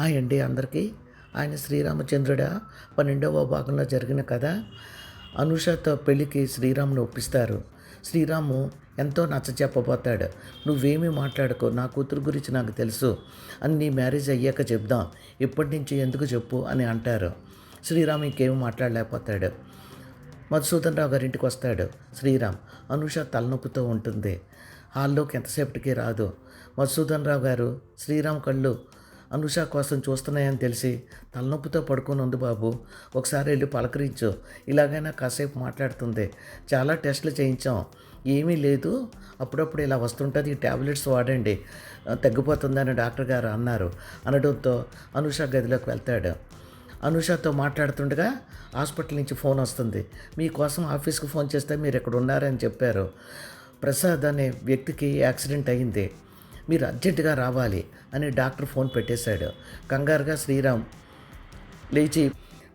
Hi అండి అందరికీ. ఆయన శ్రీరామచంద్రుడ. పన్నెండవ భాగంలో జరిగిన కథ. అనుషతో పెళ్ళికి శ్రీరామును ఒప్పిస్తారు. శ్రీరాము ఎంతో నచ్చ చెప్పబోతాడు. నువ్వేమీ మాట్లాడుకో నా కూతురు గురించి నాకు తెలుసు. అని నీ మ్యారేజ్ అయ్యాక చెప్దాం. ఇప్పటి నుంచి ఎందుకు చెప్పు అని అంటారు. శ్రీరామ్ ఇంకేమి మాట్లాడలేకపోతాడు. మధుసూదన్ రావు గారింటికి వస్తాడు. శ్రీరామ్ అనుష తలనొప్పితో ఉంటుంది. హాల్లోకి ఎంతసేపటికి రాదు. మధుసూదన్ రావు గారు శ్రీరామ్ కళ్ళు అనుష కోసం చూస్తున్నాయని తెలిసి తలనొప్పితో పడుకొని ఉంది బాబు. ఒకసారి వెళ్ళి పలకరించు. ఇలాగైనా కాసేపు మాట్లాడుతుంది. చాలా టెస్టులు చేయించాం. ఏమీ లేదు. అప్పుడప్పుడు ఇలా వస్తుంటుంది. ఈ ట్యాబ్లెట్స్ వాడండి. తగ్గిపోతుందని డాక్టర్ గారు అన్నారు. అనడంతో అనుష గదిలోకి వెళ్తాడు. అనుషతో మాట్లాడుతుండగా హాస్పిటల్ నుంచి ఫోన్ వస్తుంది. మీకోసం ఆఫీస్కి ఫోన్ చేస్తే మీరు ఇక్కడ ఉన్నారని చెప్పారు. ప్రసాద్ అనే వ్యక్తికి యాక్సిడెంట్ అయింది. మీరు అర్జెంటుగా రావాలి అని డాక్టర్ ఫోన్ పెట్టేశాడు. కంగారుగా శ్రీరామ్ లేచి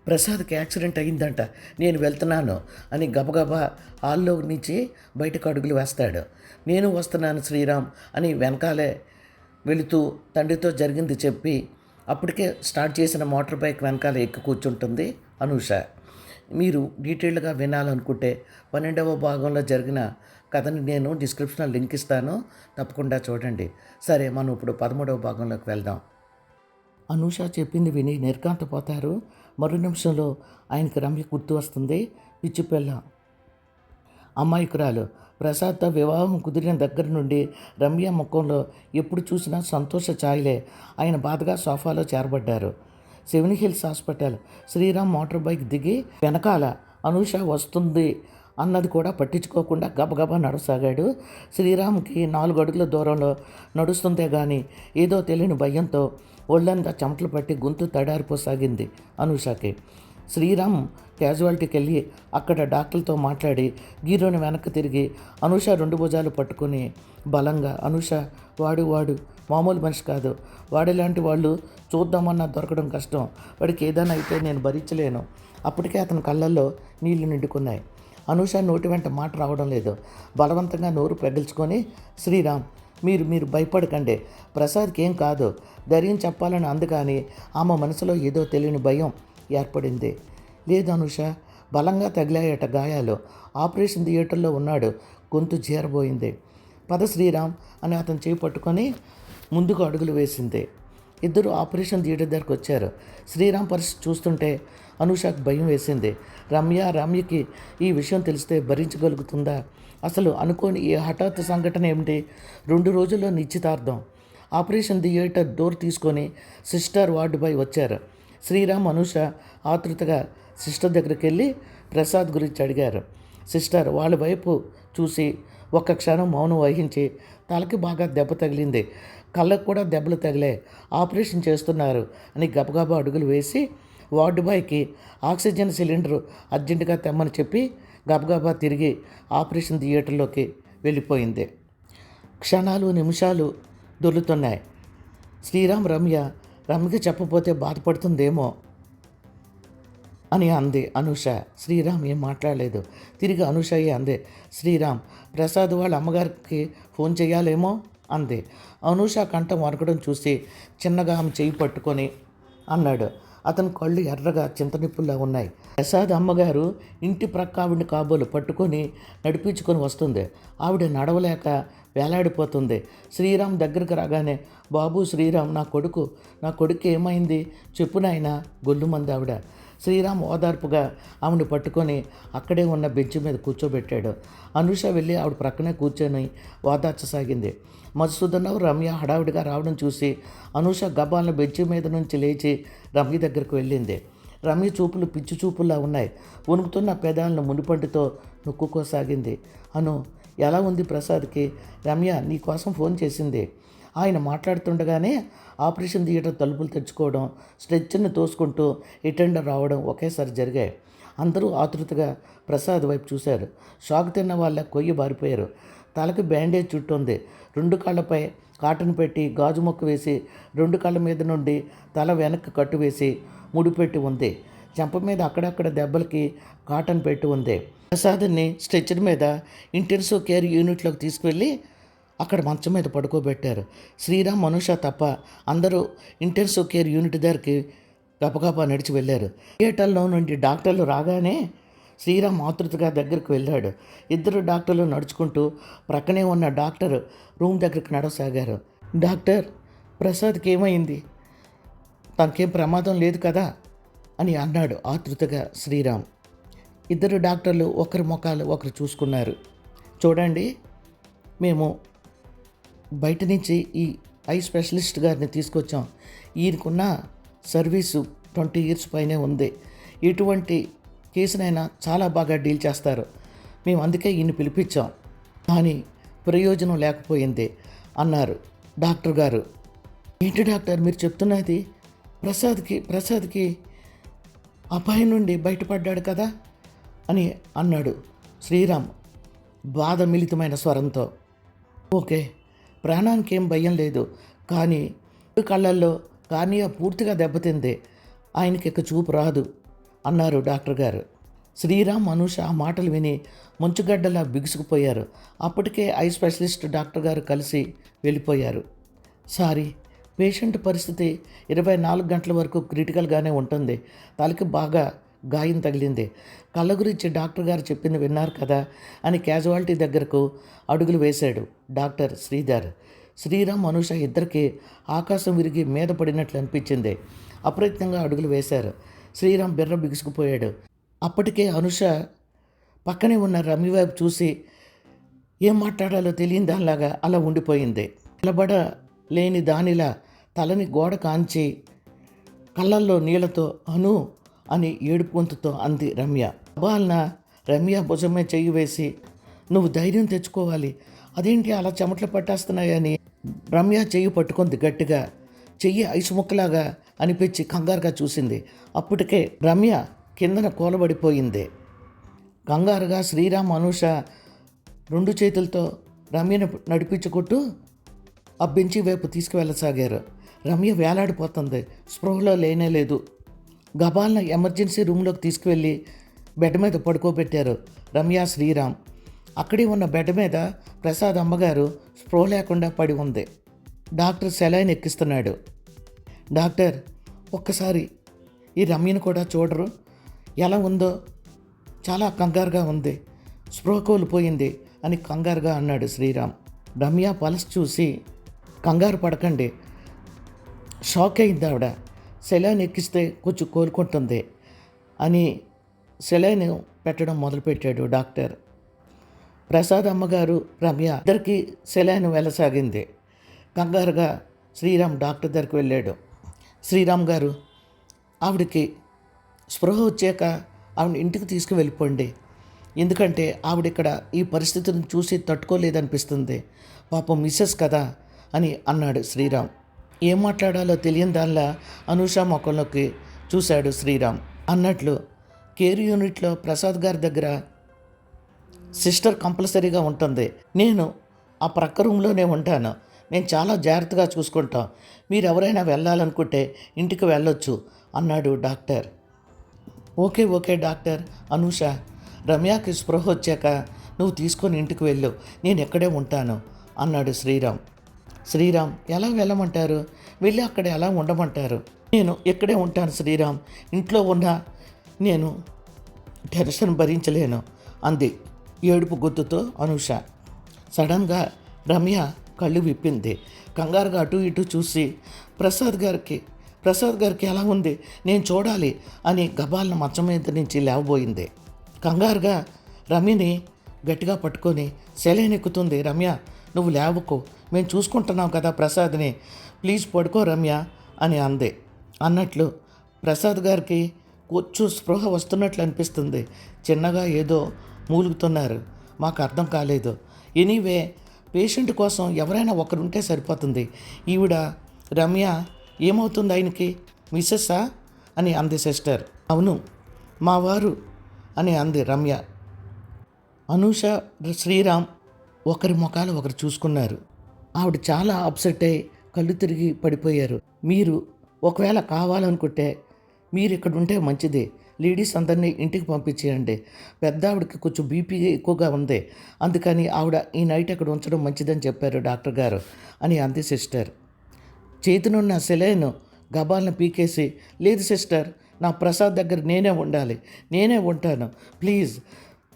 ప్రసాద్కి యాక్సిడెంట్ అయిందంట నేను వెళ్తున్నాను అని గబగబా హాల్లో నుంచి బయటకు అడుగులు వేస్తాడు. నేను వస్తున్నాను శ్రీరామ్ అని వెనకాలే వెళుతూ తండ్రితో జరిగింది చెప్పి అప్పటికే స్టార్ట్ చేసిన మోటార్ బైక్ వెనకాల ఎక్కి కూర్చుంటుంది అనూష. మీరు డీటెయిల్డ్గా వినాలనుకుంటే పన్నెండవ భాగంలో జరిగిన కథని నేను డిస్క్రిప్షన్లో లింక్ ఇస్తాను. తప్పకుండా చూడండి. సరే మనం ఇప్పుడు పదమూడవ భాగంలోకి వెళ్దాం. అనూష చెప్పింది విని నిర్కాంతపోతారు మరో నిమిషంలో ఆయనకి రమ్య గుర్తు వస్తుంది. పిచ్చి పిల్ల. అమాయకురాలు. ప్రసాద్తో వివాహం కుదిరిన దగ్గర నుండి రమ్య ముఖంలో ఎప్పుడు చూసినా సంతోష ఛాయలే. ఆయన బాధగా సోఫాలో చేరబడ్డారు. Seven hills hospital. Sriram motor bike దిగి వెనకాల అనూష వస్తుంది. అన్నది కూడా పట్టించుకోకుండా గబగబా నడవసాగాడు శ్రీరామ్కి నాలుగు అడుగుల దూరంలో నడుస్తుందే కానీ ఏదో తెలియని భయంతో ఒళ్ళంతా చెమటలు పట్టి గొంతు తడారిపోసాగింది అనుషాకి. శ్రీరామ్ క్యాజువాలిటీకి వెళ్ళి అక్కడ డాక్టర్లతో మాట్లాడి గీరోని వెనక్కి తిరిగి అనూష రెండు భుజాలు పట్టుకుని బలంగా అనూష వాడు వాడు మామూలు మనిషి కాదు. వాడిలాంటి వాళ్ళు చూద్దామన్నా దొరకడం కష్టం. వాడికి ఏదైనా అయితే నేను భరించలేను. అప్పటికే అతని కళ్ళల్లో నీళ్ళు నిండుకున్నాయి. అనూష నోటి వెంట మాట రావడం లేదు. బలవంతంగా నోరు పెగిల్చుకొని శ్రీరామ్ మీరు మీరు భయపడకండి. ప్రసాద్కి ఏం కాదు. ధైర్యం చెప్పాలని అందుకని ఆమె మనసులో ఏదో తెలియని భయం ఏర్పడింది. లేదు అనుష బలంగా తగిలాయట గాయాలు. ఆపరేషన్ థియేటర్లో ఉన్నాడు. గొంతు చేరబోయింది పద శ్రీరామ్ అని అతను చేయి పట్టుకొని ముందుకు అడుగులు వేసింది. ఇద్దరు ఆపరేషన్ థియేటర్ దగ్గరకు వచ్చారు. శ్రీరామ్ పరిస్థితి చూస్తుంటే అనుషకు భయం వేసింది. రమ్య రమ్యకి ఈ విషయం తెలిస్తే భరించగలుగుతుందా? అసలు అనుకోని ఈ హఠాత్ సంఘటన ఏమిటి? రెండు రోజుల్లో నిశ్చితార్థం. ఆపరేషన్ థియేటర్ డోర్ తీసుకొని సిస్టర్ వార్డు బై వచ్చారు. శ్రీరామ్ అనుష ఆతృతగా సిస్టర్ దగ్గరికి వెళ్ళి ప్రసాద్ గురించి అడిగారు. సిస్టర్ వాళ్ళ వైపు చూసి ఒక్క క్షణం మౌనం వహించి తలకి బాగా దెబ్బ తగిలింది. కళ్ళకు కూడా దెబ్బలు తగిలే ఆపరేషన్ చేస్తున్నారు అని గబగబా అడుగులు వేసి వార్డు బాయ్కి ఆక్సిజన్ సిలిండర్ అర్జెంటుగా తెమ్మని చెప్పి గబగబా తిరిగి ఆపరేషన్ థియేటర్లోకి వెళ్ళిపోయింది. క్షణాలు నిమిషాలు దొర్లుతున్నాయి. శ్రీరామ్ రమ్య రమ్యకి చెప్పపోతే బాధపడుతుందేమో అని అంది అనుష. శ్రీరామ్ ఏం మాట్లాడలేదు. తిరిగి అనుషయ్య అంది శ్రీరామ్ ప్రసాద్ వాళ్ళ అమ్మగారికి ఫోన్ చేయాలేమో? అంది. అనూష కంఠం వరకడం చూసి చిన్నగా ఆమె చేయి పట్టుకొని అన్నాడు. అతని కళ్ళు ఎర్రగా చింతనిప్పుల్లా ఉన్నాయి. ప్రసాద్ అమ్మగారు ఇంటి ప్రక్క ఆవిడ కాబోలు పట్టుకొని నడిపించుకొని వస్తుంది. ఆవిడ నడవలేక వేలాడిపోతుంది. శ్రీరామ్ దగ్గరికి రాగానే బాబు శ్రీరామ్ నా కొడుకు నా కొడుకు ఏమైంది? చెప్పు నాయన గొల్లుమంది ఆవిడ. శ్రీరామ్ ఓదార్పుగా ఆవిడని పట్టుకొని అక్కడే ఉన్న బెంచ్ మీద కూర్చోబెట్టాడు. అనుష వెళ్ళి ఆవిడ ప్రక్కనే కూర్చొని ఓదార్చసాగింది మధుసూదనరావు రమ్య హడావిడిగా రావడం చూసి అనుష గబాలను బెంచ్ మీద నుంచి లేచి రమ్య దగ్గరకు వెళ్ళింది. రమ్య చూపులు పిచ్చి చూపుల్లా ఉన్నాయి. వణుకుతున్న పెదాలను మునిపంటితో నొక్కుకోసాగింది. అను ఎలా ఉంది ప్రసాద్కి? రమ్య నీ కోసం ఫోన్ చేసింది. ఆయన మాట్లాడుతుండగానే ఆపరేషన్ థియేటర్ తలుపులు తెచ్చుకోవడం స్ట్రెచ్చర్ని తోసుకుంటూ ఇటెండర్ రావడం ఒకేసారి జరిగాయి. అందరూ ఆతృతగా ప్రసాద్ వైపు చూశారు. షాక్ తిన్న వాళ్ళ కొయ్యి బారిపోయారు. తలకు బ్యాండేజ్ చుట్టుంది. రెండు కాళ్ళపై కాటన్ పెట్టి గాజు మొక్క వేసి రెండు కాళ్ళ మీద నుండి తల వెనక్కి కట్టు వేసి ముడిపెట్టి ఉంది. చెంప మీద అక్కడక్కడ దెబ్బలకి కాటన్ పెట్టి ఉంది. ప్రసాద్ని స్ట్రెచ్చర్ మీద ఇంటెన్సివ్ కేర్ యూనిట్లోకి తీసుకువెళ్ళి అక్కడ మంచం మీద పడుకోబెట్టారు. శ్రీరామ్ మనుష తప్ప అందరూ ఇంటెన్సివ్ కేర్ యూనిట్ దగ్గరికి గపగపా నడిచి వెళ్ళారు. థియేటర్లో నుండి డాక్టర్లు రాగానే శ్రీరామ్ ఆతృతగా దగ్గరికి వెళ్ళాడు. ఇద్దరు డాక్టర్లు నడుచుకుంటూ ప్రక్కనే ఉన్న డాక్టర్ రూమ్ దగ్గరికి నడవసాగారు. డాక్టర్ ప్రసాద్కి ఏమైంది? తనకేం ప్రమాదం లేదు కదా? అని అన్నాడు ఆతృతగా శ్రీరామ్. ఇద్దరు డాక్టర్లు ఒకరి ముఖాలు ఒకరు చూసుకున్నారు. చూడండి మేము బయట నుంచి ఈ ఐ స్పెషలిస్ట్ గారిని తీసుకొచ్చాం. ఈయనకున్న సర్వీసు ట్వంటీ ఇయర్స్ పైనే ఉంది. ఎటువంటి కేసునైనా చాలా బాగా డీల్ చేస్తారు. మేము అందుకే ఈయన పిలిపించాం. కానీ ప్రయోజనం లేకపోయింది అన్నారు డాక్టర్ గారు. ఏంటి డాక్టర్ మీరు చెప్తున్నది? ప్రసాద్కి ప్రసాద్కి అపాయం నుండి బయటపడ్డాడు కదా అని అన్నాడు శ్రీరామ్ బాధ మిళితమైన స్వరంతో. ఓకే ప్రాణానికి ఏం భయం లేదు. కానీ కళ్ళల్లో కార్నియా పూర్తిగా దెబ్బతింది. ఆయనకి ఇక చూపు రాదు అన్నారు డాక్టర్ గారు. శ్రీరామ్ అనూష ఆ మాటలు విని మంచుగడ్డలా బిగుసుకుపోయారు. అప్పటికే ఐ స్పెషలిస్ట్ డాక్టర్ గారు కలిసి వెళ్ళిపోయారు. సారీ పేషెంట్ పరిస్థితి ఇరవై నాలుగు గంటల వరకు క్రిటికల్గానే ఉంటుంది. తలకి బాగా గాయం తగిలింది. కళ్ళ గురించి డాక్టర్ గారు చెప్పింది విన్నారు కదా అని క్యాజువాలిటీ దగ్గరకు అడుగులు వేశాడు డాక్టర్ శ్రీధర్. శ్రీరామ్ అనుష ఇద్దరికి ఆకాశం విరిగి మీద పడినట్లు అనిపించింది. అప్రయత్నంగా అడుగులు వేశారు. శ్రీరామ్ బిర్ర బిగుసుకుపోయాడు. అప్పటికే అనుష పక్కనే ఉన్న రమ్య వైపు చూసి ఏం మాట్లాడాలో తెలియని దానిలాగా అలా ఉండిపోయింది. నిలబడ లేని దానిలా తలని గోడ కాంచి కళ్ళల్లో నీళ్ళతో అను అని ఏడుపు గొంతుతో అంది రమ్య. అబాల్న రమ్య భుజమే చెయ్యి వేసి నువ్వు ధైర్యం తెచ్చుకోవాలి. అదేంటి అలా చెమట్లు పట్టేస్తున్నాయని? రమ్య చెయ్యి పట్టుకుంది గట్టిగా. చెయ్యి ఐసు ముక్కలాగా అనిపించి కంగారుగా చూసింది. అప్పటికే రమ్య కిందన కూలబడిపోయింది. కంగారుగా శ్రీరామ్ అనూష రెండు చేతులతో రమ్యను నడిపించుకుంటూ అబ్బించి వైపు తీసుకువెళ్ళసాగారు. రమ్య వేలాడిపోతుంది. స్పృహలో లేనే లేదు గబాల్న ఎమర్జెన్సీ రూమ్లోకి తీసుకువెళ్ళి బెడ్ మీద పడుకోబెట్టారు రమ్య శ్రీరామ్. అక్కడే ఉన్న బెడ్ మీద ప్రసాద్ అమ్మగారు స్ప్రో లేకుండా పడి ఉంది. Doctor saline ఎక్కిస్తున్నాడు. డాక్టర్ ఒక్కసారి ఈ రమ్యను కూడా చూడరు. ఎలా ఉందో చాలా కంగారుగా ఉంది. స్ప్రో కోల్పోయింది అని కంగారుగా అన్నాడు శ్రీరామ్. రమ్య పలస్ చూసి కంగారు పడకండి. షాక్ అయింది ఆవిడ. సెలైన్ ఎక్కిస్తే కొంచెం కోలుకుంటుంది అని సెలైన్ పెట్టడం మొదలుపెట్టాడు డాక్టర్. ప్రసాద్ అమ్మగారు రమ్య ఇద్దరికి సెలైన్ వెళ్ళసాగింది. కంగారుగా శ్రీరామ్ డాక్టర్ దగ్గరికి వెళ్ళాడు. శ్రీరామ్ గారు ఆవిడకి స్పృహ వచ్చాక ఆవిడ ఇంటికి తీసుకువెళ్ళిపోండి. ఎందుకంటే ఆవిడ ఇక్కడ ఈ పరిస్థితిని చూసి తట్టుకోలేదనిపిస్తుంది. పాపం మిస్సెస్ కదా అని అన్నాడు శ్రీరామ్. ఏం మాట్లాడాలో తెలియని దానిలా అనూష మొక్కల్లోకి చూశాడు శ్రీరామ్. అన్నట్లు కేర్ యూనిట్లో ప్రసాద్ గారి దగ్గర సిస్టర్ కంపల్సరీగా ఉంటుంది. నేను ఆ ప్రక్క రూమ్లోనే ఉంటాను. నేను చాలా జాగ్రత్తగా చూసుకుంటాం. మీరు ఎవరైనా వెళ్ళాలనుకుంటే ఇంటికి వెళ్ళొచ్చు అన్నాడు doctor. Okay okay doctor Anusha. రమ్యాకి స్పృహ వచ్చాక నువ్వు తీసుకొని ఇంటికి వెళ్ళు. నేను ఎక్కడే ఉంటాను అన్నాడు శ్రీరామ్. శ్రీరామ్ ఎలా వెళ్ళమంటారు? వెళ్ళి అక్కడ ఎలా ఉండమంటారు. నేను ఇక్కడే ఉంటాను శ్రీరామ్. ఇంట్లో ఉన్న నేను టెన్షన్ భరించలేను అంది ఏడుపు గుర్తుతో అనూష. సడన్గా రమ్య కళ్ళు విప్పింది. కంగారుగా అటు ఇటు చూసి ప్రసాద్ గారికి ప్రసాద్ గారికి ఎలా ఉంది? నేను చూడాలి అని గబాలను మంచం మీద నుంచి లేవబోయింది. కంగారుగా రమ్యని గట్టిగా పట్టుకొని సెలైన్ ఎక్కుతుంది రమ్య. నువ్వు లేవకు. మేము చూసుకుంటున్నాం కదా ప్రసాద్ని. ప్లీజ్ పడుకో రమ్య అని అంది. అన్నట్లు ప్రసాద్ గారికి కొంచెం స్పృహ వస్తున్నట్లు అనిపిస్తుంది. చిన్నగా ఏదో మూలుగుతున్నారు. మాకు అర్థం కాలేదు. ఎనీవే పేషెంట్ కోసం ఎవరైనా ఒకరుంటే సరిపోతుంది. ఈవిడ రమ్య ఏమవుతుంది ఆయనకి? మిస్సెస్సా? అని అంది సిస్టర్. అవును మా వారు అని అంది రమ్య. అనూష శ్రీరామ్ ఒకరి ముఖాలు ఒకరు చూసుకున్నారు. ఆవిడ చాలా అప్సెట్ అయి కళ్ళు తిరిగి పడిపోయారు. మీరు ఒకవేళ కావాలనుకుంటే మీరు ఇక్కడ ఉంటే మంచిది. లేడీస్ అందరినీ ఇంటికి పంపించేయండి. పెద్ద ఆవిడకి కొంచెం బీపీ ఎక్కువగా ఉంది. అందుకని ఆవిడ ఈ నైట్ అక్కడ ఉంచడం మంచిదని చెప్పారు డాక్టర్ గారు అని అంది సిస్టర్. చేతినున్న సెలైన్ గబాలను పీకేసి లేదు సిస్టర్ నా ప్రసాద్ దగ్గర నేనే ఉండాలి. నేనే ఉంటాను. ప్లీజ్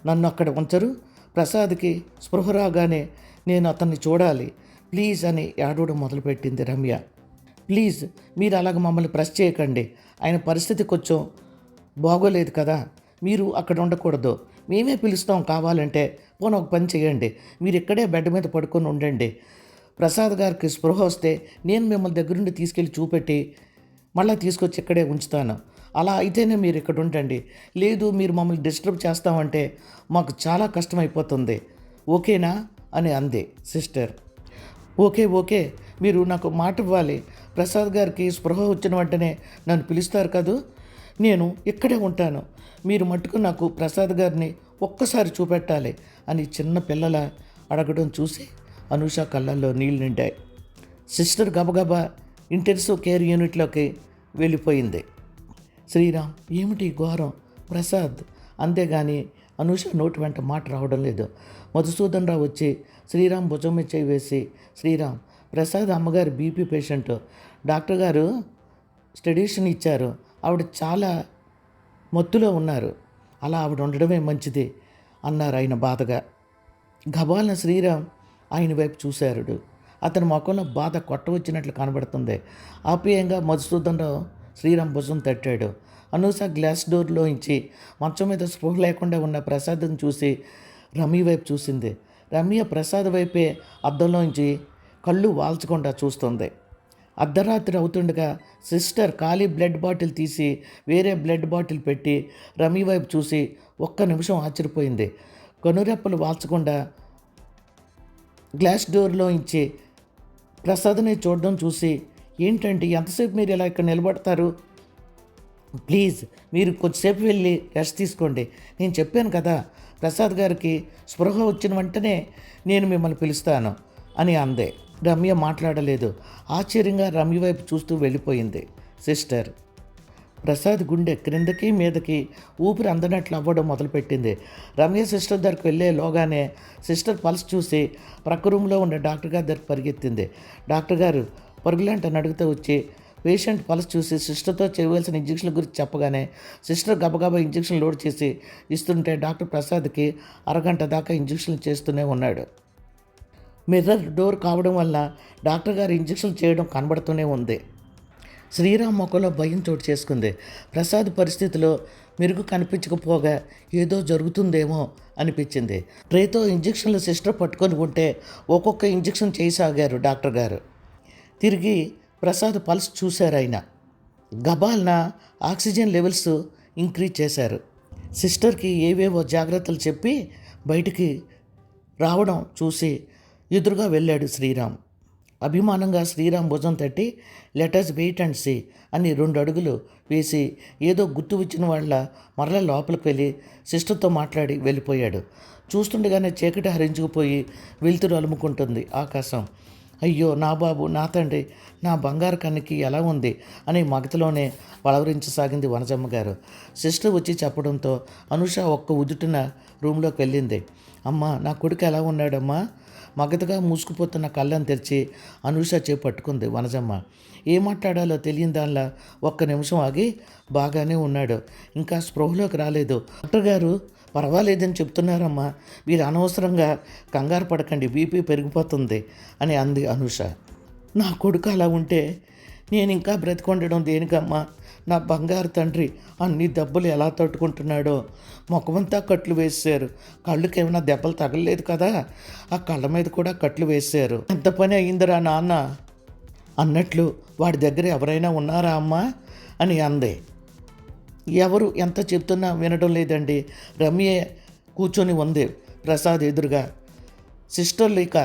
నన్ను అక్కడ ఉంచరు. ప్రసాద్కి స్పృహ రాగానే నేను అతన్ని చూడాలి. ప్లీజ్ అని ఏడవడం మొదలుపెట్టింది రమ్య. ప్లీజ్ మీరు అలాగ మమ్మల్ని ప్రెస్ చేయకండి. ఆయన పరిస్థితి కొంచెం బాగోలేదు కదా. మీరు అక్కడ ఉండకూడదు. మేమే పిలుస్తాం కావాలంటే పోనీ ఒక పని చేయండి. మీరు ఇక్కడే బెడ్ మీద పడుకొని ఉండండి. ప్రసాద్ గారికి స్పృహ వస్తే నేను మిమ్మల్ని దగ్గరుండి తీసుకెళ్ళి చూపెట్టి మళ్ళీ తీసుకొచ్చి ఇక్కడే ఉంచుతాను. అలా అయితేనే మీరు ఇక్కడ ఉండండి. లేదు మీరు మమ్మల్ని డిస్టర్బ్ చేస్తామంటే మాకు చాలా కష్టమైపోతుంది. ఓకేనా? అని అంది సిస్టర్. Okay okay. మీరు నాకు మాట ఇవ్వాలి. ప్రసాద్ గారికి స్పృహ వచ్చిన వెంటనే నన్ను పిలుస్తారు కదూ? నేను ఇక్కడే ఉంటాను. మీరు మట్టుకు నాకు ప్రసాద్ గారిని ఒక్కసారి చూపెట్టాలి అని చిన్న పిల్లల అడగడం చూసి అనూష కళ్ళల్లో నీళ్ళు నిండాయి. సిస్టర్ గబగబా ఇంటెన్సివ్ కేర్ యూనిట్లోకి వెళ్ళిపోయింది. శ్రీరామ్ ఏమిటి ఘోరం? ప్రసాద్ అంతేగాని అనూష నోటి వెంట మాట రావడం లేదు. మధుసూదన్ రావు వచ్చి శ్రీరామ్ భుజం చేయి వేసి శ్రీరామ్ ప్రసాద్ అమ్మగారు బీపీ పేషెంట్. డాక్టర్ గారు స్టడీషన్ ఇచ్చారు. ఆవిడ చాలా మత్తులో ఉన్నారు. అలా ఆవిడ ఉండడమే మంచిది అన్నారు ఆయన బాధగా. గబాలన శ్రీరామ్ ఆయన వైపు చూశారుడు. అతని ముఖంలో బాధ కొట్టవచ్చినట్లు కనబడుతుంది. ఆప్యాయంగా మధుసూదన్ రావు శ్రీరామ్ భుజం తట్టాడు. అనూస గ్లాస్ డోర్లో ఇచ్చి మంచం మీద స్పృహ లేకుండా ఉన్న ప్రసాద్ని చూసి రమ్య వైపు చూసింది. రమ్య ప్రసాద్ వైపే అద్దంలోంచి కళ్ళు వాల్చకుండా చూస్తుంది. అర్ధరాత్రి అవుతుండగా సిస్టర్ ఖాళీ బ్లడ్ బాటిల్ తీసి వేరే బ్లడ్ బాటిల్ పెట్టి రమ్య వైపు చూసి ఒక్క నిమిషం ఆశ్చర్యపోయింది. కనురెప్పలు వాల్చకుండా గ్లాస్ డోర్లో ఇచ్చి ప్రసాద్ని చూడడం చూసి ఏంటంటే ఎంతసేపు మీరు ఇలా ఇక్కడ నిలబడతారు? ప్లీజ్ మీరు కొద్దిసేపు వెళ్ళి రెస్ట్ తీసుకోండి. నేను చెప్పాను కదా ప్రసాద్ గారికి స్పృహ వచ్చిన వెంటనే నేను మిమ్మల్ని పిలుస్తాను అని అందే. రమ్య మాట్లాడలేదు. ఆశ్చర్యంగా రమ్య వైపు చూస్తూ వెళ్ళిపోయింది సిస్టర్. ప్రసాద్ గుండె క్రిందకి మీదకి ఊపిరి అందనట్లు అవ్వడం మొదలుపెట్టింది. రమ్య సిస్టర్ దగ్గరికి వెళ్ళే లోగానే సిస్టర్ పల్స్ చూసి ప్రక్క రూమ్లో ఉన్న డాక్టర్ గారి దగ్గర పరిగెత్తింది. డాక్టర్ గారు పరుగులాంటి అడుగుతూ వచ్చి పేషెంట్ పల్స్ చూసి సిస్టర్తో చేయవలసిన ఇంజక్షన్ల గురించి చెప్పగానే సిస్టర్ గబగబా ఇంజక్షన్ లోడ్ చేసి ఇస్తుంటే డాక్టర్ ప్రసాద్కి అరగంట దాకా ఇంజక్షన్లు చేస్తూనే ఉన్నాడు. మిర్రర్ డోర్ కావడం వల్ల డాక్టర్ గారు ఇంజక్షన్ చేయడం కనబడుతూనే ఉంది. శ్రీరామ్ మొక్కలో భయం చోటు చేసుకుంది. ప్రసాద్ పరిస్థితిలో మెరుగు కనిపించకపోగా ఏదో జరుగుతుందేమో అనిపించింది. ట్రేతో ఇంజక్షన్లు సిస్టర్ పట్టుకొని ఉంటే ఒక్కొక్క ఇంజక్షన్ చేయసాగారు డాక్టర్ గారు. తిరిగి ప్రసాద్ పల్స్ చూశారు ఆయన. గబాల్న ఆక్సిజన్ లెవెల్స్ ఇంక్రీజ్ చేశారు. సిస్టర్కి ఏవేవో జాగ్రత్తలు చెప్పి బయటికి రావడం చూసి ఎదురుగా వెళ్ళాడు శ్రీరామ్. అభిమానంగా శ్రీరామ్ భుజం తట్టి లెటర్స్ వెయిట్ అండ్ సీ అని రెండు అడుగులు వేసి ఏదో గుర్తు వచ్చిన వాళ్ళ మరల లోపలికి వెళ్ళి సిస్టర్తో మాట్లాడి వెళ్ళిపోయాడు. చూస్తుండగానే చీకటి హరించుకుపోయి వెలుతురు అలుముకుంటుంది ఆకాశం. అయ్యో నా బాబు నా తండ్రి నా బంగారు కన్నికి ఎలా ఉంది? అని మగతలోనే పలవరించసాగింది వనజమ్మ గారు. సిస్టర్ వచ్చి చెప్పడంతో అనుష ఒక్క ఉదుటిన రూమ్లోకి వెళ్ళింది. అమ్మ నా కొడుకు ఎలా ఉన్నాడమ్మా? మగతగా మూసుకుపోతున్న కళ్ళని తెరిచి అనుష చేపట్టుకుంది వనజమ్మ. ఏం మాట్లాడాలో తెలియని దానిలా ఒక్క నిమిషం ఆగి బాగానే ఉన్నాడు. ఇంకా స్పృహలోకి రాలేదు. డాక్టర్ గారు పర్వాలేదని చెప్తున్నారమ్మా. మీరు అనవసరంగా కంగారు పడకండి బీపీ పెరిగిపోతుంది అని అంది అనుష. నా కొడుకు అలా ఉంటే నేను ఇంకా బ్రతికొండడం దేనికమ్మా? నా బంగారు తండ్రి అన్ని దెబ్బలు ఎలా తట్టుకుంటున్నాడో. ముఖమంతా కట్లు వేసారు కళ్ళకి ఏమైనా దెబ్బలు తగలలేదు కదా? ఆ కళ్ళ మీద కూడా కట్లు వేశారు. ఎంత పని అయిందిరా నాన్న? అన్నట్లు వాడి దగ్గర ఎవరైనా ఉన్నారా అమ్మా? అని అంది. ఎవరు ఎంత చెప్తున్నా వినడం లేదండి. రమ్య కూర్చొని ఉంది. ప్రసాద్ ఎదురుగా. సిస్టర్లు ఇక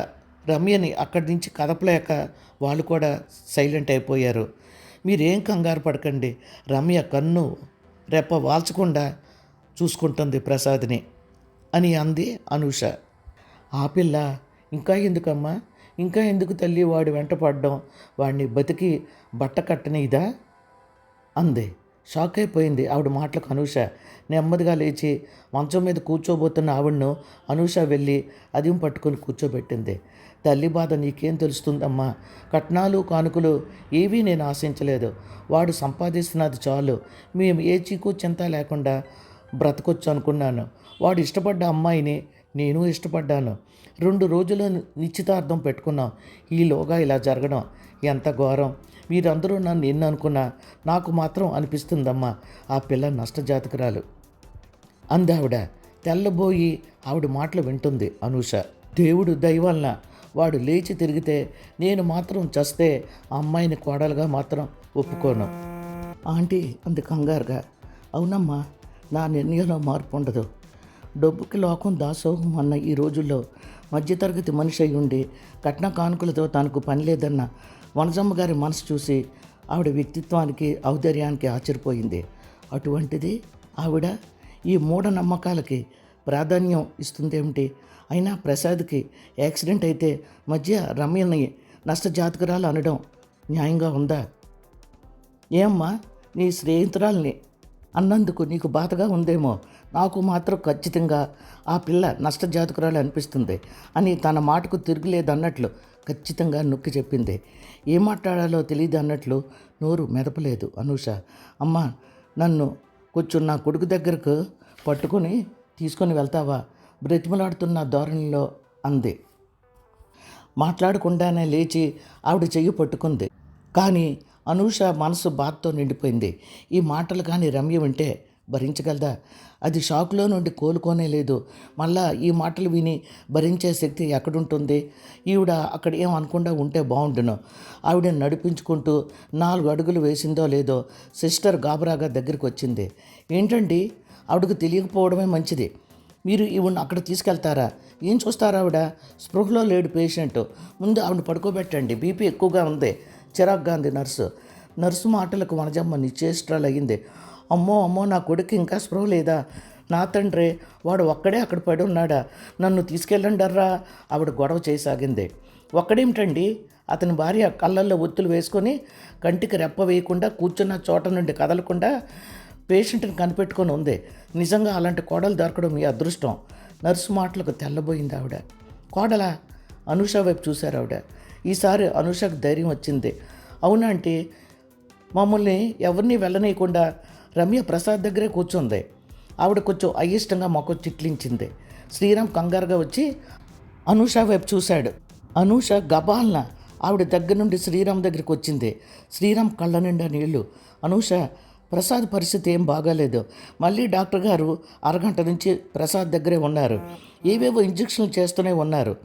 రమ్యని అక్కడి నుంచి కదపలేక వాళ్ళు కూడా సైలెంట్ అయిపోయారు. మీరేం కంగారు పడకండి. రమ్య కన్ను రెప్ప వాల్చకుండా చూసుకుంటుంది ప్రసాద్ని అని అంది అనూష. ఆ పిల్ల ఇంకా ఎందుకమ్మా? ఇంకా ఎందుకు తల్లి వాడి వెంట పడడం? వాడిని బతికి బట్ట కట్టనిదా? అంది. షాక్ అయిపోయింది ఆవిడ మాటలకు అనూష నెమ్మదిగా లేచి మంచం మీద కూర్చోబోతున్న ఆవిడను అనూష వెళ్ళి అదిం పట్టుకొని కూర్చోబెట్టింది. తల్లి బాధ నీకేం తెలుస్తుందమ్మా? కట్నాలు కానుకలు ఏవీ నేను ఆశించలేదు. వాడు సంపాదిస్తున్నది చాలు. మేము ఏ చీకు చింత లేకుండా బ్రతకొచ్చు అనుకున్నాను వాడు ఇష్టపడ్డ అమ్మాయిని నేను ఇష్టపడ్డాను. రెండు రోజుల నిశ్చితార్థం పెట్టుకున్నాం. ఈలోగా ఇలా జరగడం ఎంత ఘోరం. మీరందరూ నన్ను ఎన్ని అనుకున్నా నాకు మాత్రం అనిపిస్తుందమ్మా. ఆ పిల్ల నష్టజాతకురాలు. అందావిడ తెల్లబోయి ఆవిడ మాటలు వింటుంది అనూష. దేవుడు దయవలన వాడు లేచి తిరిగితే నేను మాత్రం చస్తే ఆ అమ్మాయిని కోడలుగా మాత్రం ఒప్పుకోను. ఆంటీ అంది కంగారుగా. అవునమ్మా నా నిర్ణయంలో మార్పు ఉండదు. డబ్బుకి లోకం దాసోహం అన్న ఈ రోజుల్లో మధ్యతరగతి మనిషి అయి ఉండి కట్న కానుకలతో తనకు పని లేదన్న వనజమ్మ గారి మనసు చూసి ఆవిడ వ్యక్తిత్వానికి ఔదర్యానికి ఆశ్చర్యపోయింది. అటువంటిది ఆవిడ ఈ మూఢనమ్మకాలకి ప్రాధాన్యం ఇస్తుందేమిటి? అయినా ప్రసాద్కి యాక్సిడెంట్ అయితే మధ్య రమ్యని నష్టజాతకురాలు అనడం న్యాయంగా ఉందా? ఏమ్మా నీ స్నేహితురాల్ని అన్నందుకు నీకు బాధగా ఉందేమో? నాకు మాత్రం ఖచ్చితంగా ఆ పిల్ల నష్టజాతకురాలు అనిపిస్తుంది అని తన మాటకు తిరుగులేదన్నట్లు ఖచ్చితంగా నొక్కి చెప్పింది. ఏం మాట్లాడాలో తెలియదు అన్నట్లు నోరు మెదపలేదు అనూష. అమ్మ నన్ను కొంచెం నా కొడుకు దగ్గరకు పట్టుకొని తీసుకొని వెళ్తావా? బ్రతిమలాడుతున్న ధోరణిలో అంది. మాట్లాడకుండానే లేచి ఆవిడ చెయ్యి పట్టుకుంది. కానీ అనూష మనసు బాధతో నిండిపోయింది. ఈ మాటలు కానీ రమ్య వింటే భరించగలదా? అది షాక్లో నుండి కోలుకోనే లేదు. మళ్ళా ఈ మాటలు విని భరించే శక్తి ఎక్కడుంటుంది? ఈవిడ అక్కడ ఏం అనకుండా ఉంటే బాగుండును ఆవిడ నడిపించుకుంటూ నాలుగు అడుగులు వేసిందో లేదో సిస్టర్ గాబరాగా దగ్గరికి వచ్చింది. ఏంటండి? ఆవిడకు తెలియకపోవడమే మంచిది. మీరు ఈవిడ అక్కడ తీసుకెళ్తారా? ఏం చూస్తారా ఆవిడ? స్పృహలో లేడు పేషెంట్. ముందు ఆవిడ పడుకోబెట్టండి. బీపీ ఎక్కువగా ఉంది. చిరాగ్గా ఉంది నర్సు. నర్సు మాటలకు వనజమ్మ నిశ్చేష్టాలు అయ్యింది అమ్మో అమ్మో నా కొడుకు ఇంకా స్పృహ లేదా? నా తండ్రి వాడు ఒక్కడే అక్కడ పడి ఉన్నాడా? నన్ను తీసుకెళ్ళండర్రా ఆవిడ గొడవ చేయసాగింది. ఒక్కడేమిటండి? అతని భార్య కళ్ళల్లో ఒత్తులు వేసుకొని కంటికి రెప్ప వేయకుండా కూర్చున్న చోట నుండి కదలకుండా పేషెంట్ని కనిపెట్టుకొని ఉంది. నిజంగా అలాంటి కోడలు దొరకడం మీ అదృష్టం. నర్సు మాటలకు తెల్లబోయింది ఆవిడ. కోడల? అనుష వైపు చూశారు ఆవిడ. ఈసారి అనుషకు ధైర్యం వచ్చింది. అవునా అంటే మమ్మల్ని ఎవరిని వెళ్ళనీయకుండా రమ్య ప్రసాద్ దగ్గరే కూర్చుంది. ఆవిడ కొంచెం అయిష్టంగా మొక్క చిట్లించింది. శ్రీరామ్ కంగారుగా వచ్చి అనూష వైపు చూశాడు. అనూష గబాల్న ఆవిడ దగ్గర నుండి శ్రీరామ్ దగ్గరికి వచ్చింది. శ్రీరామ్ కళ్ళ నిండా నీళ్ళు. అనూష ప్రసాద్ పరిస్థితి ఏం బాగాలేదు. మళ్ళీ డాక్టర్ గారు అరగంట నుంచి ప్రసాద్ దగ్గరే ఉన్నారు. ఏవేవో ఇంజక్షన్లు చేస్తూనే ఉన్నారు.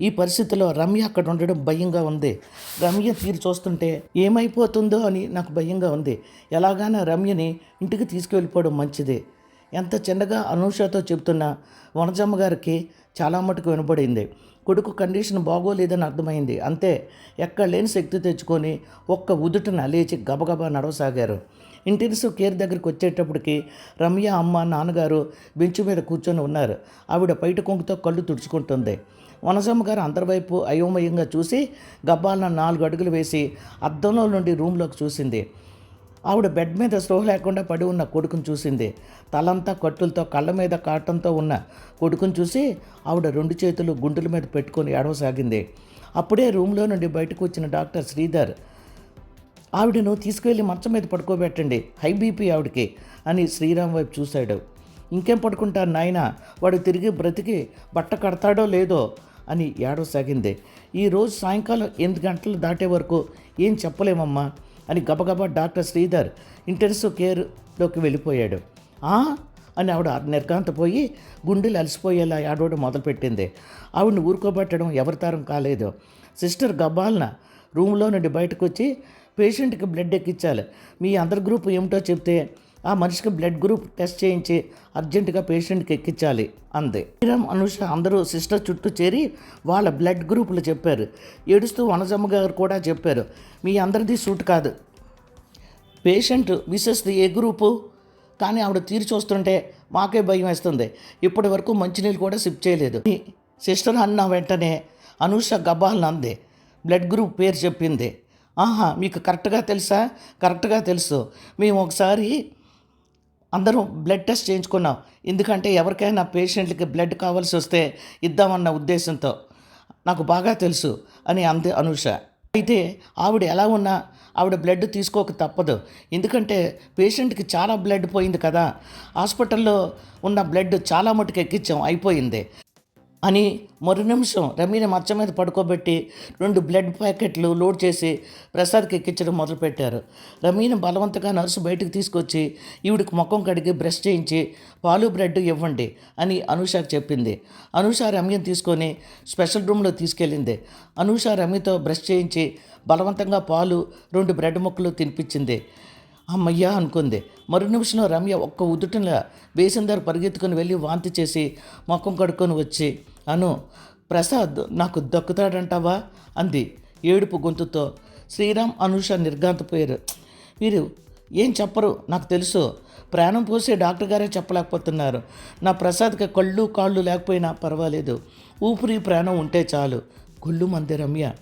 ఈ పరిస్థితిలో రమ్య అక్కడ ఉండడం భయంగా ఉంది. రమ్య తీరు చూస్తుంటే ఏమైపోతుందో అని నాకు భయంగా ఉంది. ఎలాగైనా రమ్యని ఇంటికి తీసుకువెళ్ళిపోవడం మంచిది. ఎంత చిన్నగా అనూషతో చెబుతున్న వనజమ్మ గారికి చాలా మటుకు వినపడింది. కొడుకు కండిషన్ బాగోలేదని అర్థమైంది. అంతే ఎక్కడ లేని శక్తి తెచ్చుకొని ఒక్క ఉదుటన లేచి గబగబా నడవసాగారు. ఇంటెన్సివ్ కేర్ దగ్గరికి వచ్చేటప్పటికి రమ్య అమ్మ నాన్నగారు బెంచ్ మీద కూర్చొని ఉన్నారు. ఆవిడ బయట కొంగుతో కళ్ళు తుడుచుకుంటుంది. వనజమ్మ గారు అందరివైపు అయోమయంగా చూసి గబ్బాలన నాలుగు అడుగులు వేసి అద్దంలో నుండి రూమ్లోకి చూసింది. ఆవిడ బెడ్ మీద స్పృహ లేకుండా పడి ఉన్న కొడుకుని చూసింది. తలంతా కట్టులతో కళ్ళ మీద కాటంతో ఉన్న కొడుకుని చూసి ఆవిడ రెండు చేతులు గుండెల మీద పెట్టుకొని ఏడవసాగింది. అప్పుడే రూమ్లో నుండి బయటకు వచ్చిన డాక్టర్ శ్రీధర్ ఆవిడను తీసుకువెళ్ళి మంచం మీద పడుకోబెట్టండి హై బీపీ ఆవిడకి అని శ్రీరామ్ వైపు చూశాడు. ఇంకేం పడుకుంటాను నాయన? వాడు తిరిగి బ్రతికి బట్ట కడతాడో లేదో అని ఏడవసాగింది ఈరోజు సాయంకాలం ఎనిమిది గంటలు దాటే వరకు ఏం చెప్పలేమమ్మా అని గబగబా డాక్టర్ శ్రీధర్ ఇంటెన్సివ్ కేర్లోకి వెళ్ళిపోయాడు. "ఆ?" అని ఆవిడ నిర్గాంతపోయి గుండెలు అలసిపోయేలా ఏడవడం మొదలుపెట్టింది. ఆవిడని ఊరుకోబెట్టడం ఎవరి తరం కాలేదు. సిస్టర్ గబ్బాలన రూమ్లో నుండి బయటకు వచ్చి పేషెంట్కి బ్లడ్ ఎక్కించాలి. మీ అందరి గ్రూప్ ఏమిటో చెప్తే ఆ మనిషికి బ్లడ్ గ్రూప్ టెస్ట్ చేయించి అర్జెంటుగా పేషెంట్కి ఎక్కించాలి అంది. శ్రీరామ్ అనుష అందరూ సిస్టర్ చుట్టూ చేరి వాళ్ళ బ్లడ్ గ్రూపులు చెప్పారు. ఏడుస్తూ వనజమ్మ గారు కూడా చెప్పారు మీ అందరిది సూట్ కాదు. పేషెంట్ మిస్సెస్ది ఏ గ్రూపు? కానీ ఆవిడ తీరు చూస్తుంటే మాకే భయం వేస్తుంది. ఇప్పటి వరకు మంచినీళ్ళు కూడా సిప్ చేయలేదు. సిస్టర్ అన్న వెంటనే అనూష గబాల్ని అంది. బ్లడ్ గ్రూప్ పేరు చెప్పింది. ఆహా మీకు కరెక్ట్గా తెలుసా? కరెక్ట్గా తెలుసు. మేము ఒకసారి అందరం బ్లడ్ టెస్ట్ చేయించుకున్నాం. ఎందుకంటే ఎవరికైనా పేషెంట్లకి బ్లడ్ కావాల్సి వస్తే ఇద్దామన్న ఉద్దేశంతో. నాకు బాగా తెలుసు అని అంది అనూష. అయితే ఆవిడ ఎలా ఉన్నా ఆవిడ బ్లడ్ తీసుకోక తప్పదు. ఎందుకంటే పేషెంట్కి చాలా బ్లడ్ పోయింది కదా. హాస్పిటల్లో ఉన్న బ్లడ్ చాలా మటుకు ఎక్కించాం. అయిపోయింది. అని మరు నిమిషం రమీని మచ్చ మీద పడుకోబెట్టి రెండు బ్లడ్ ప్యాకెట్లు లోడ్ చేసి ప్రసాద్కి ఎక్కించడం మొదలుపెట్టారు. రమీని బలవంతంగా నర్సు బయటకు తీసుకొచ్చి ఈవిడికి ముఖం కడిగి బ్రష్ చేయించి పాలు బ్రెడ్ ఇవ్వండి అని అనూషకు చెప్పింది. అనూష రమ్యని తీసుకొని స్పెషల్ రూమ్లో తీసుకెళ్ళింది. అనూష రమ్యతో బ్రష్ చేయించి బలవంతంగా పాలు రెండు బ్రెడ్ ముక్కలు తినిపించింది. అమ్మయ్యా అనుకుంది. మరు నిమిషంలో రమ్య ఒక్క ఉదుటిలా బేసిన్ పరిగెత్తుకొని వెళ్ళి వాంతి చేసి మొఖం కడుక్కొని వచ్చి అను ప్రసాద్ నాకు దక్కుతాడంటావా? అంది. ఏడుపు గొంతుతో. శ్రీరామ్ అనూష నిర్గాంతపోయారు మీరు ఏం చెప్పరు? నాకు తెలుసు. ప్రాణం పోసే డాక్టర్ గారే చెప్పలేకపోతున్నారు. నా ప్రసాద్కి కళ్ళు కాళ్ళు లేకపోయినా పర్వాలేదు. ఊపిరి ప్రాణం ఉంటే చాలు. గుళ్ళు మంది రమ్య.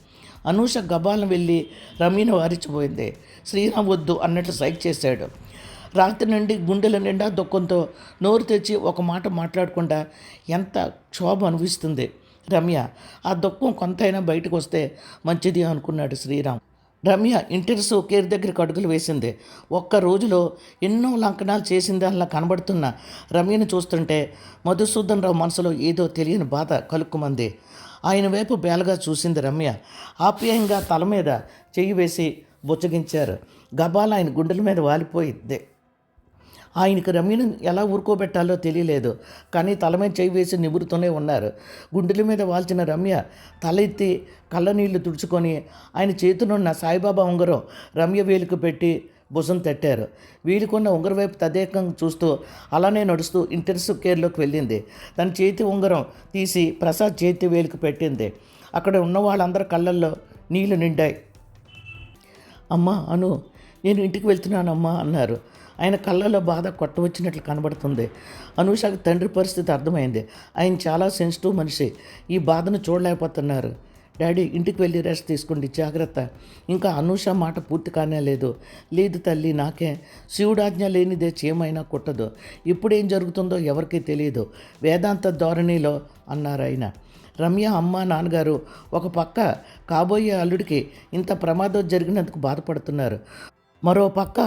అనూష గబాలను వెళ్ళి రమ్యను వారించిపోయింది. శ్రీరామ్ వద్దు అన్నట్లు సైక్ చేశాడు. రాత్రి నుండి గుండెల నిండా దుఃఖంతో నోరు తెచ్చి ఒక మాట మాట్లాడకుండా ఎంత క్షోభ అనిపిస్తుంది రమ్య? ఆ దుఃఖం కొంతైనా బయటకు వస్తే మంచిది అనుకున్నాడు శ్రీరామ్. రమ్య ఇంటర్స్ కేర్ దగ్గరికి అడుగులు వేసింది. ఒక్క రోజులో ఎన్నో లంకనాలు చేసింది అలా కనబడుతున్న రమ్యను చూస్తుంటే మధుసూదన్ రావు మనసులో ఏదో తెలియని బాధ కలుక్కుమంది. ఆయన వైపు బేలగా చూసింది రమ్య. ఆప్యాయంగా తల మీద చెయ్యి వేసి బుచ్చగించారు గబాల ఆయన గుండెల మీద వాలిపోయింది. ఆయనకు రమ్యను ఎలా ఊరుకోబెట్టాలో తెలియలేదు. కానీ తల మీద చేయి వేసి నిబురుతూనే ఉన్నారు. గుండెల మీద వాల్చిన రమ్య తల ఎత్తి కళ్ళనీళ్ళు తుడుచుకొని ఆయన చేతినున్న సాయిబాబా ఉంగరం రమ్య వేలుకు పెట్టి భుజం తట్టారు. వీలుకున్న ఉంగరం వైపు తదేకంగా చూస్తూ అలానే నడుస్తూ ఇంటర్సివ్ కేర్లోకి వెళ్ళింది. తన చేతి ఉంగరం తీసి ప్రసాద్ చేతి వేలుకు పెట్టింది. అక్కడ ఉన్న వాళ్ళందరి కళ్ళల్లో నీళ్ళు నిండాయి. అమ్మా అను నేను ఇంటికి వెళ్తున్నానమ్మా అన్నారు. ఆయన కళ్ళలో బాధ కొట్టవచ్చినట్లు కనబడుతుంది. అనూషకు తండ్రి పరిస్థితి అర్థమైంది. ఆయన చాలా సెన్సిటివ్ మనిషి. ఈ బాధను చూడలేకపోతున్నారు. డాడీ ఇంటికి వెళ్ళి రెస్ట్ తీసుకోండి జాగ్రత్త. ఇంకా అనూష మాట పూర్తి కానే లేదు. లేదు తల్లి నాకే శివుడాజ్ఞ లేనిదే చేయమైనా కుట్టదు. ఇప్పుడేం జరుగుతుందో ఎవరికీ తెలియదు వేదాంత ధోరణిలో అన్నారు ఆయన. రమ్య అమ్మ నాన్నగారు ఒక పక్క కాబోయే అల్లుడికి ఇంత ప్రమాదం జరిగినందుకు బాధపడుతున్నారు. మరో పక్క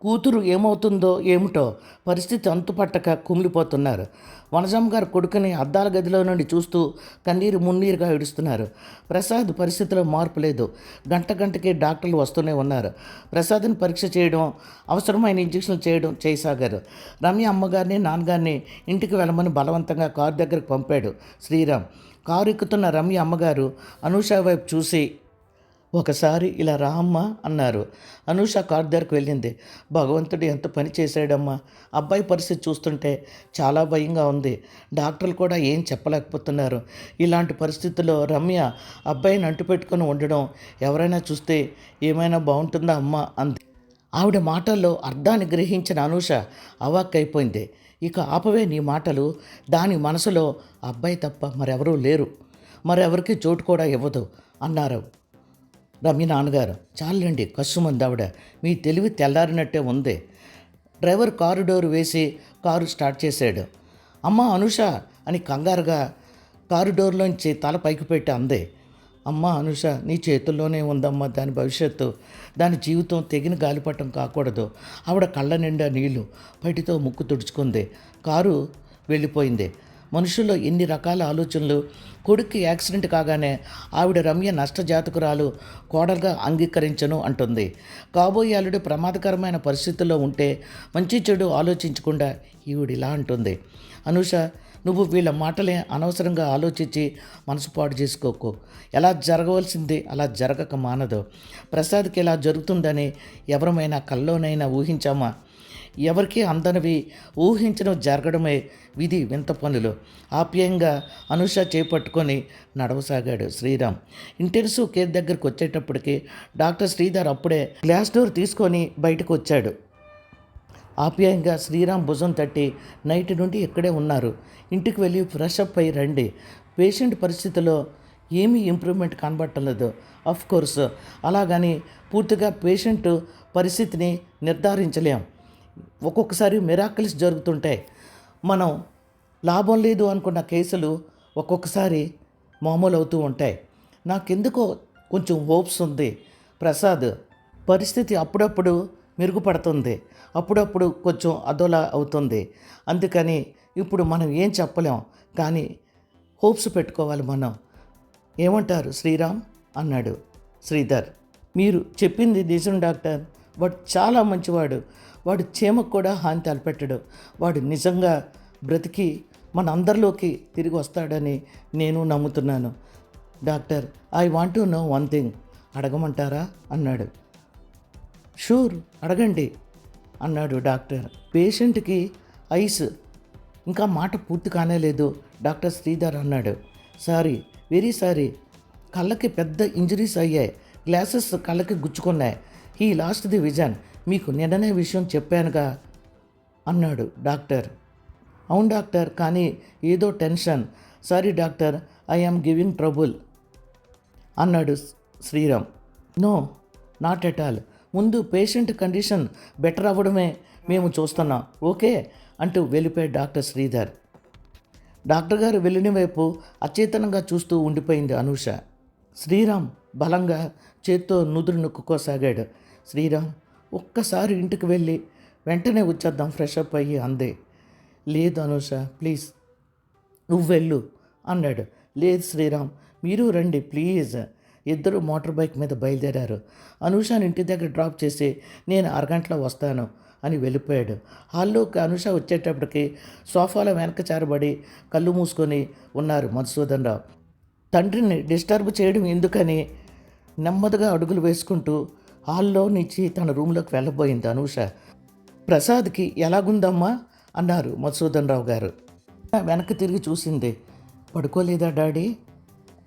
కూతురు ఏమవుతుందో ఏమిటో పరిస్థితి అంతుపట్టక కుమిలిపోతున్నారు. వనజమ్మ గారు కొడుకుని అద్దాల గదిలో నుండి చూస్తూ కన్నీరు మున్నీరుగా ఏడుస్తున్నారు. ప్రసాద్ పరిస్థితిలో మార్పు లేదు. గంట గంటకి డాక్టర్లు వస్తూనే ఉన్నారు. ప్రసాద్ని పరీక్ష చేయడం అవసరమైన ఇంజక్షన్లు చేయడం చేయసాగారు. రమ్య అమ్మగారిని నాన్నగారిని ఇంటికి వెళ్ళమని బలవంతంగా కారు దగ్గరకు పంపాడు శ్రీరామ్. కారు ఎక్కుతున్న రమ్య అమ్మగారు అనూష వైపు చూసి ఒకసారి ఇలా రా అమ్మా అన్నారు. అనూష కార్ దగ్గరకు వెళ్ళింది. భగవంతుడు ఎంత పని చేశాడమ్మా? అబ్బాయి పరిస్థితి చూస్తుంటే చాలా భయంగా ఉంది. డాక్టర్లు కూడా ఏం చెప్పలేకపోతున్నారు. ఇలాంటి పరిస్థితుల్లో రమ్య అబ్బాయిని అంటుపెట్టుకొని ఉండడం ఎవరైనా చూస్తే ఏమైనా బాగుంటుందా అమ్మా అంది. ఆవిడ మాటల్లో అర్థాన్ని గ్రహించిన అనూష అవాక్కైపోయింది. ఇక ఆపవే నీ మాటలు. దాని మనసులో అబ్బాయి తప్ప మరెవరూ లేరు. మరెవరికి చోటు కూడా ఇవ్వదు అన్నారు. మీ నాన్నగారు. చాలండి కసుమంది ఆవిడ. మీ తెలివి తెల్లారినట్టే ఉంది. డ్రైవర్ కారు డోర్ వేసి కారు స్టార్ట్ చేశాడు. అమ్మ అనుష అని కంగారుగా కారు డోర్లోంచి తల పైకి పెట్టి అంది. అమ్మ అనుష నీ చేతుల్లోనే ఉందమ్మా దాని భవిష్యత్తు. దాని జీవితం తెగిన గాలిపటం కాకూడదు. ఆవిడ కళ్ళ నిండా నీళ్ళు. పటితో ముక్కు తుడుచుకుంది. కారు వెళ్ళిపోయింది. మనుషుల్లో ఎన్ని రకాల ఆలోచనలు? కొడుక్కి యాక్సిడెంట్ కాగానే ఆవిడ రమ్య నష్టజాతకురాలు కోడలుగా అంగీకరించను అంటుంది. కాబోయే అల్లుడు ప్రమాదకరమైన పరిస్థితుల్లో ఉంటే మంచి చెడు ఆలోచించకుండా ఈవిడ ఇలా అంటుంది. అనుష నువ్వు వీళ్ళ మాటలే అనవసరంగా ఆలోచించి మనసు పాడు చేసుకోకు. ఎలా జరగవలసింది అలా జరగక మానదు. ప్రసాద్కి ఇలా జరుగుతుందని ఎవరమైనా కల్లోనైనా ఊహించామా? ఎవరికీ అందనివి ఊహించడం జరగడమే విధి వింత పనులు. ఆప్యాయంగా అనుష చేపట్టుకొని నడవసాగాడు శ్రీరామ్. ఇంటెన్సివ్ కేర్ దగ్గరికి వచ్చేటప్పటికి డాక్టర్ శ్రీధర్ అప్పుడే గ్లాస్ డోర్ తీసుకొని బయటకు వచ్చాడు. ఆప్యాయంగా శ్రీరామ్ భుజం తట్టి నైట్ నుండి ఇక్కడే ఉన్నారు. ఇంటికి వెళ్ళి ఫ్రెష్ అప్ అయి రండి. పేషెంట్ పరిస్థితిలో ఏమీ ఇంప్రూవ్మెంట్ కనబట్టలేదు. Of course. అలాగని పూర్తిగా పేషెంట్ పరిస్థితిని నిర్ధారించలేం. ఒక్కొక్కసారి మిరాకిల్స్ జరుగుతుంటాయి మనం లాభం లేదు అనుకున్న కేసులు ఒక్కొక్కసారి మామూలు అవుతూ ఉంటాయి. నాకెందుకో కొంచెం హోప్స్ ఉంది. ప్రసాద్ పరిస్థితి అప్పుడప్పుడు మెరుగుపడుతుంది. అప్పుడప్పుడు కొంచెం అదోలా అవుతుంది. అందుకని ఇప్పుడు మనం ఏం చెప్పలేం. కానీ హోప్స్ పెట్టుకోవాలి మనం. ఏమంటారు శ్రీరామ్? అన్నాడు శ్రీధర్. మీరు చెప్పింది నిజం డాక్టర్. బట్ చాలా మంచివాడు. వాడు చేమకు కూడా హాని తలపెట్టడు. వాడు నిజంగా బ్రతికి మన అందరిలోకి తిరిగి వస్తాడని నేను నమ్ముతున్నాను. Doctor I want to know one thing. అడగమంటారా? అన్నాడు. షూర్ అడగండి అన్నాడు డాక్టర్. పేషెంట్కి ఐస్ ఇంకా మాట పూర్తి కానేలేదు డాక్టర్ శ్రీధర్ అన్నాడు. Sorry very sorry. కళ్ళకి పెద్ద ఇంజరీస్ అయ్యాయి. గ్లాసెస్ కళ్ళకి గుచ్చుకున్నాయి. He lost the vision. మీకు నిన్ననే విషయం చెప్పానుగా అన్నాడు డాక్టర్. అవును డాక్టర్ కానీ ఏదో tension. Sorry doctor I am giving trouble అన్నాడు Sriram. No not at all. ముందు పేషెంట్ కండిషన్ బెటర్ అవ్వడమే మేము చూస్తున్నాం ఓకే? అంటూ వెళ్ళిపోయాడు డాక్టర్ శ్రీధర్. డాక్టర్ గారు వెళ్ళిన వైపు అచేతనంగా చూస్తూ ఉండిపోయింది అనూష. శ్రీరామ్ బలంగా చేత్తో నుదురు నొక్కుకోసాగాడు. శ్రీరామ్ ఒక్కసారి ఇంటికి వెళ్ళి వెంటనే వచ్చేద్దాం ఫ్రెష్ అప్ అయ్యి అందే. లేదు అనూష ప్లీజ్ నువ్వు వెళ్ళు అన్నాడు. లేదు శ్రీరామ్ మీరు రండి ప్లీజ్. ఇద్దరు మోటార్ బైక్ మీద బయలుదేరారు. అనూషని ఇంటి దగ్గర డ్రాప్ చేసి నేను అరగంటలో వస్తాను అని వెళ్ళిపోయాడు. హాల్లోకి అనుష వచ్చేటప్పటికి సోఫాలో వెనక చేరబడి కళ్ళు మూసుకొని ఉన్నారు మధుసూదన్ రావు. తండ్రిని డిస్టర్బ్ చేయడం ఎందుకని నెమ్మదిగా అడుగులు వేసుకుంటూ హాల్లో నుంచి తన రూమ్లోకి వెళ్ళబోయింది అనూష. ప్రసాద్కి ఎలాగుందమ్మా? అన్నారు మధుసూదన్ రావు గారు వెనక్కి తిరిగి చూసింది. పడుకోలేదా డాడీ?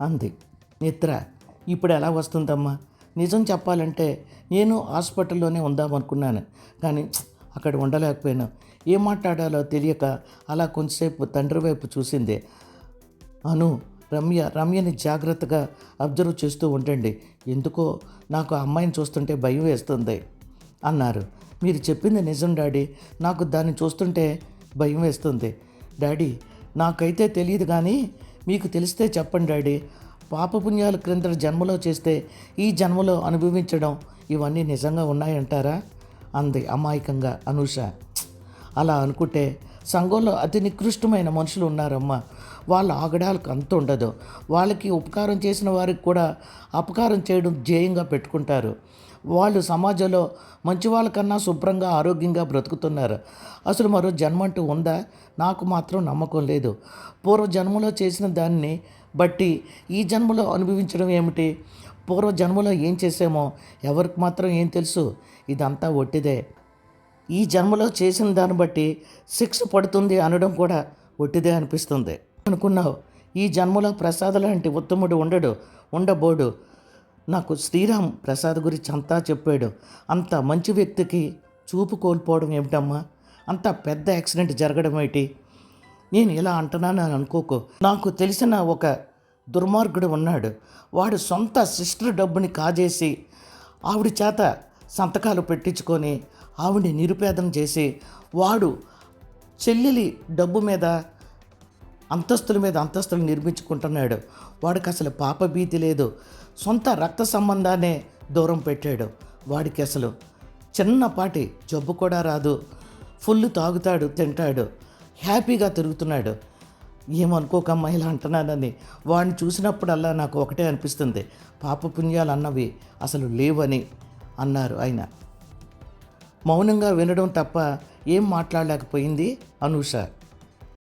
అంది. నిద్ర. ఇప్పుడు ఎలా వస్తుందమ్మా? నిజం చెప్పాలంటే నేను హాస్పిటల్లోనే ఉందామనుకున్నాను. కానీ అక్కడ ఉండలేకపోయాను. ఏం మాట్లాడాలో తెలియక అలా కొంతసేపు తండ్రి వైపు చూసింది. అను రమ్య రమ్యని జాగ్రత్తగా అబ్జర్వ్ చేస్తూ ఉండండి. ఎందుకో నాకు ఆ అమ్మాయిని చూస్తుంటే భయం వేస్తుంది అన్నారు. మీరు చెప్పింది నిజం డాడీ. నాకు దాన్ని చూస్తుంటే భయం వేస్తుంది. డాడీ నాకైతే తెలియదు కానీ మీకు తెలిస్తే చెప్పండి డాడీ. పాపపుణ్యాలు క్రింద జన్మలో చేస్తే ఈ జన్మలో అనుభవించడం ఇవన్నీ నిజంగా ఉన్నాయంటారా? అంది అమాయకంగా అనూష. అలా అనుకుంటే సంఘంలో అతి నికృష్టమైన మనుషులు ఉన్నారమ్మా. వాళ్ళ ఆగడాలకు అంత ఉండదు. వాళ్ళకి ఉపకారం చేసిన వారికి కూడా అపకారం చేయడం ధ్యేయంగా పెట్టుకుంటారు. వాళ్ళు సమాజంలో మంచి వాళ్ళకన్నా శుభ్రంగా ఆరోగ్యంగా బ్రతుకుతున్నారు. అసలు మరో జన్మ అంటూ ఉందా? నాకు మాత్రం నమ్మకం లేదు. పూర్వ జన్మలో చేసిన దాన్ని బట్టి ఈ జన్మలో అనుభవించడం ఏమిటి? పూర్వ జన్మలో ఏం చేసామో ఎవరికి మాత్రం ఏం తెలుసు? ఇదంతా ఒట్టిదే. ఈ జన్మలో చేసిన దాన్ని బట్టి శిక్ష పడుతుంది అనడం కూడా ఒట్టిదే అనిపిస్తుంది. అనుకున్నావు. ఈ జన్మలో ప్రసాద్ లాంటి ఉత్తముడు ఉండడు ఉండబోడు. నాకు శ్రీరామ్ ప్రసాద్ గురించి అంతా చెప్పాడు. అంత మంచి వ్యక్తికి చూపు కోల్పోవడం ఏమిటమ్మా? అంత పెద్ద యాక్సిడెంట్ జరగడం ఏంటి? నేను ఇలా అంటున్నాను అని అనుకోకు. నాకు తెలిసిన ఒక దుర్మార్గుడు ఉన్నాడు. వాడు సొంత సిస్టర్ డబ్బుని కాజేసి ఆవిడ చేత సంతకాలు పెట్టించుకొని ఆవిడ నిరుపేదం చేసి వాడు చెల్లెలి డబ్బు మీద అంతస్తుల మీద అంతస్తులు నిర్మించుకుంటున్నాడు. వాడికి అసలు పాప భీతి లేదు. సొంత రక్త సంబంధాన్నే దూరం పెట్టాడు. వాడికి అసలు చిన్నపాటి జబ్బు కూడా రాదు. ఫుల్ తాగుతాడు తింటాడు. హ్యాపీగా తిరుగుతున్నాడు. ఏమనుకోక మహిళ అంటున్నానని వాడిని చూసినప్పుడల్లా నాకు ఒకటే అనిపిస్తుంది. పాప పుణ్యాలు అన్నవి అసలు లేవని అన్నారు ఆయన. మౌనంగా వినడం తప్ప ఏం మాట్లాడలేకపోయింది అనూష.